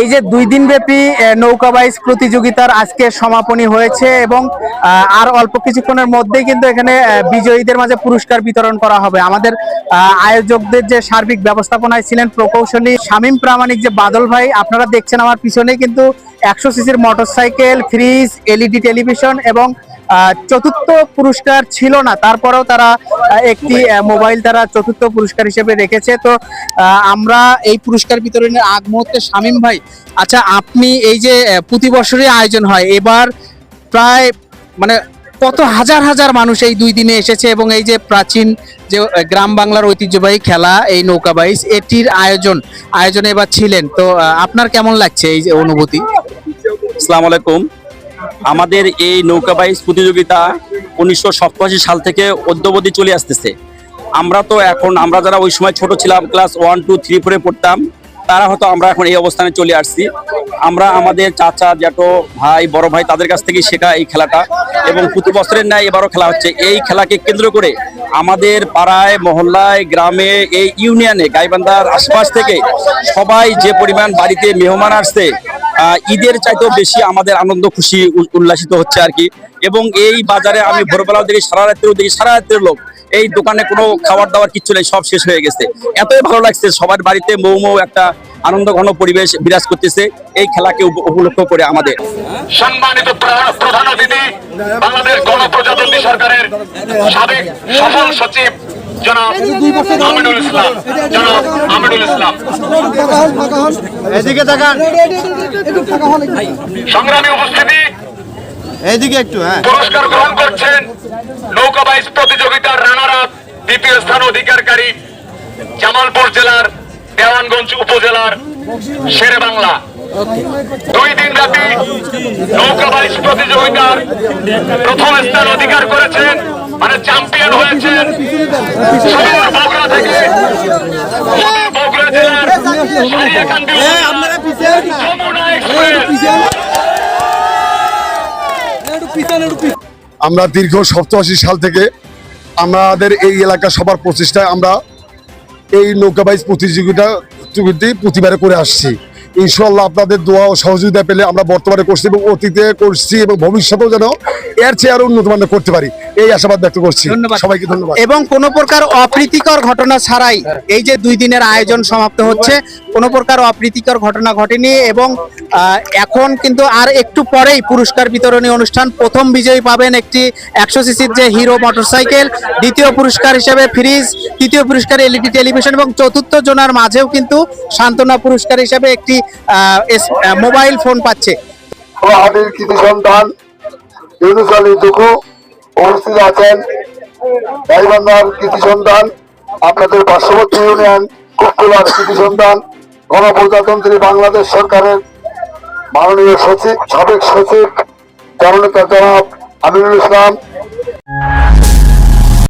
এই যে দুই দিন ব্যাপী নৌকা বাইচ প্রতিযোগিতার আজকে সমাপনী হয়েছে এবং আর অল্প কিছুক্ষণের মধ্যেই কিন্তু এখানে বিজয়ীদের মাঝে পুরস্কার বিতরণ করা হবে। আমাদের আয়োজকদের যে সার্বিক ব্যবস্থাপনায় ছিলেন প্রকৌশলী শামীম প্রামাণিক যে বাদল ভাই, আপনারা দেখছেন আমার পিছনেই কিন্তু একশো সিসির মোটরসাইকেল, ফ্রিজ, এলইডি টেলিভিশন এবং চতুর্থ পুরস্কার ছিল না। তারপরেও তারা একটি মোবাইল তারা চতুর্থ পুরস্কার হিসেবে রেখেছে। তো আমরা এই পুরস্কার বিতরণের আগ মুহূর্তে শামীম ভাই আচ্ছা আপনি এই যে প্রতি বছরই আয়োজন হয়, এবার প্রায় মানে কত হাজার হাজার মানুষ এই দুই দিনে এসেছে এবং এই যে প্রাচীন যে গ্রাম বাংলার ঐতিহ্যবাহী খেলা, এই নৌকা বাইচ এটির আয়োজন, আয়োজনে এবার ছিলেন। তো আপনার কেমন লাগছে এই যে অনুভূতি? আসসালামু আলাইকুম। আমাদের এই নৌকা বাইচ প্রতিযোগিতা উনিশশো সাল থেকে অদ্যবধি চলে আসতেছে। আমরা তো এখন, আমরা যারা ওই সময় ছোট ছিলাম, ক্লাস ওয়ান, টু, থ্রি, ফোরে পড়তাম, তারা হয়তো আমরা এখন এই অবস্থানে চলে আসছি। আমরা আমাদের চাচা, জ্যাঠো, ভাই, বড় ভাই তাদের কাছ থেকে শেখা এই খেলাটা এবং প্রতি বছরের ন্যায় এবারও খেলা হচ্ছে। এই খেলাকে কেন্দ্র করে আমাদের পাড়ায়, মহল্লায়, গ্রামে, এই ইউনিয়নে, গাইবান্ধার আশপাশ থেকে সবাই যে পরিমাণ বাড়িতে মেহমান আসছে ঈদের চাইতেও বেশি আমাদের আনন্দ, খুশি উল্লাসিত হচ্ছে আর কি। এবং এই বাজারে আমি ভোরবেলাও দেখি সারা রাত্রেও দেখি সারা রাত্রের লোক। এই দোকানে কোনো খাবার দাবার কিচ্ছু নেই, সব শেষ হয়ে গেছে। এতই ভালো লাগছে, সবার বাড়িতে মৌ মৌ একটা আনন্দ ঘন পরিবেশ বিরাজ করতেছে, এই খেলাকে উপলক্ষ করে আমাদের। সম্মানিত প্রধান অতিথি, বাংলাদেশ গণপ্রজাতন্ত্রী সরকারের সাবেক সফল সচিব জনাব আমিনুল ইসলাম জনাব আমিনুল ইসলাম। এদিকে তাকান। সংগ্রামী উপস্থিতি এদিকে একটু হ্যাঁ। পুরস্কার গ্রহণ করছেন নৌকা বাইচ প্রতিযোগিতার রানার আপ দ্বিতীয় স্থান অধিকারকারী জামালপুর জেলার দেওয়ানগঞ্জ উপজেলার শেরে বাংলা। দুই দিন ব্যাপী নৌকা বাইচ প্রতিযোগিতার প্রথম স্থান অধিকার করেছেন মানে চ্যাম্পিয়ন হয়েছেন আমরা দীর্ঘ সপ্তাশি সাল থেকে আমাদের এই এলাকার সবার প্রচেষ্টায় আমরা এই নৌকাবাইজ প্রতিযোগিতা প্রতিযোগিতাটি প্রতিবারে করে আসছি। ইনশাল্লাহ আপনাদের দোয়া ও সহযোগিতা পেলে আমরা বর্তমানে করছি এবং অতীতে করছি এবং ভবিষ্যতেও যেন এর চেয়ে আরও উন্নত মানের করতে পারি। এই আশাবাদ ব্যক্ত করছি। ধন্যবাদ। সবাইকে ধন্যবাদ। এবং কোনো প্রকার অপ্রীতিকর ঘটনা ছাড়াই এই যে দুই দিনের আয়োজন সমাপ্ত হচ্ছে কোনো প্রকার অপ্রীতিকর ঘটনা ঘটেনি এবং এখন কিন্তু আর একটু পরেই পুরস্কার বিতরণী অনুষ্ঠান। প্রথম বিজয়ী পাবেন একটি একশো সিসির যে হিরো মোটরসাইকেল, দ্বিতীয় পুরস্কার হিসেবে ফ্রিজ, তৃতীয় পুরস্কার এলইডি টেলিভিশন এবং চতুর্থ জনার মাঝেও কিন্তু সান্ত্বনা পুরস্কার হিসেবে একটি মোবাইল ফোন পাচ্ছে। সন্তান আছেন। কৃতি আপনাদের পার্শ্ববর্তী ইউনিয়ন কুকুলার কৃতি সন্তান, গণপ্রজাতন্ত্রী বাংলাদেশ সরকারের মাননীয় সচিব সাবেক সচিব জননেতা জনাব আমিনুল ইসলাম।